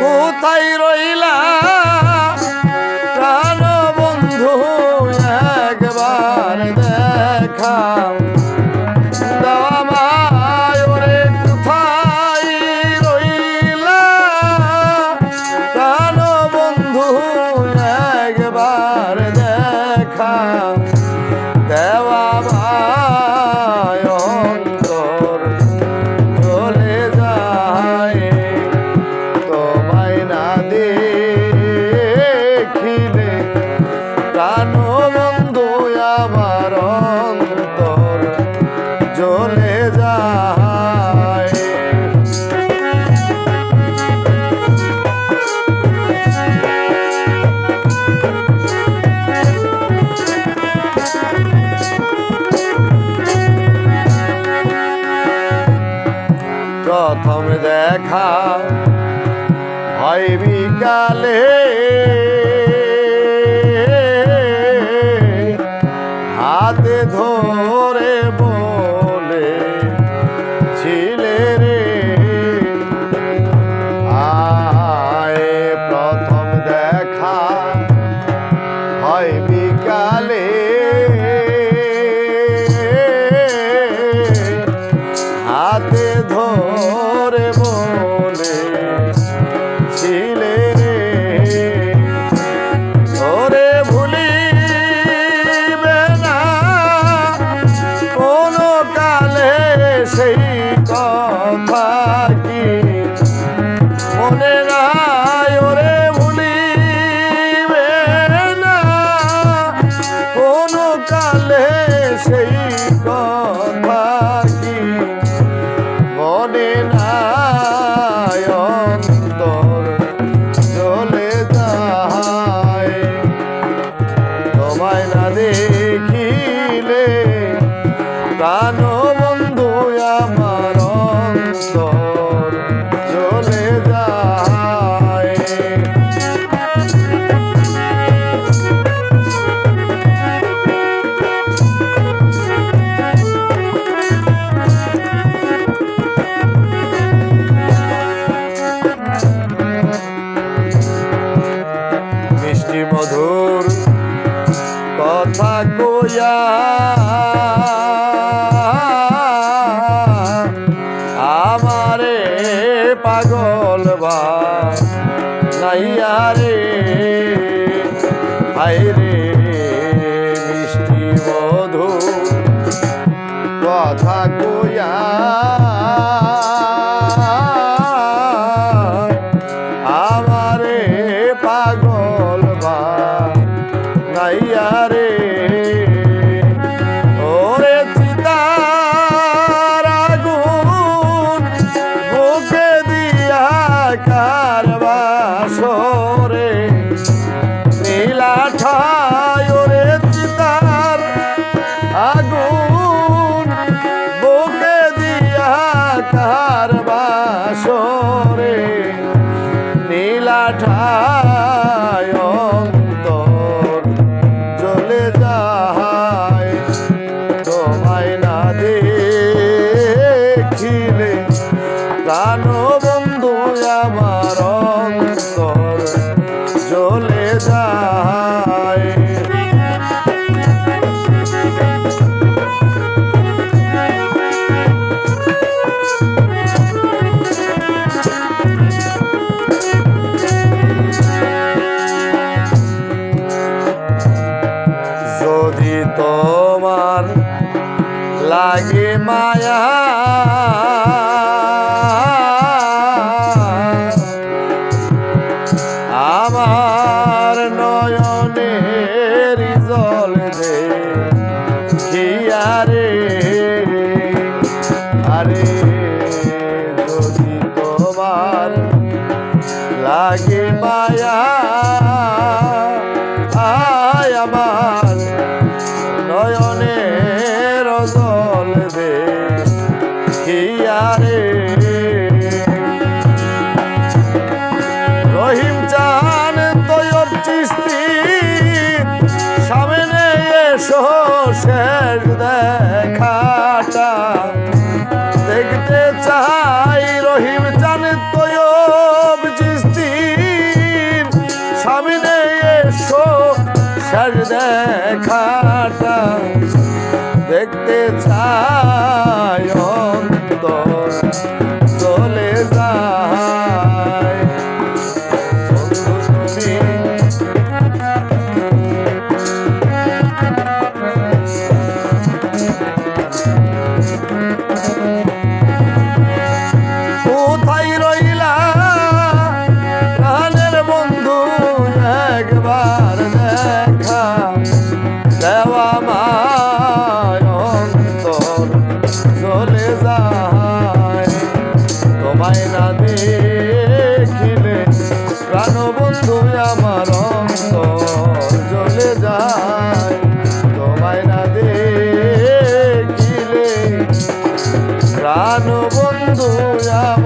কোথায় দেখা। হয় বিকালে কথা কোয়া আমারে পাগল বা নাইয়া রে হাই রে চলে যায়। যদি লাগে মায়া রে দেখতে অন্তর চলে যায়। কোথায় রইলা প্রাণের বন্ধু একবার? না দেখিলে প্রাণ বন্ধু আমার অন্তর চলে যায় তোমায় না দেখিলে। প্রাণ আমার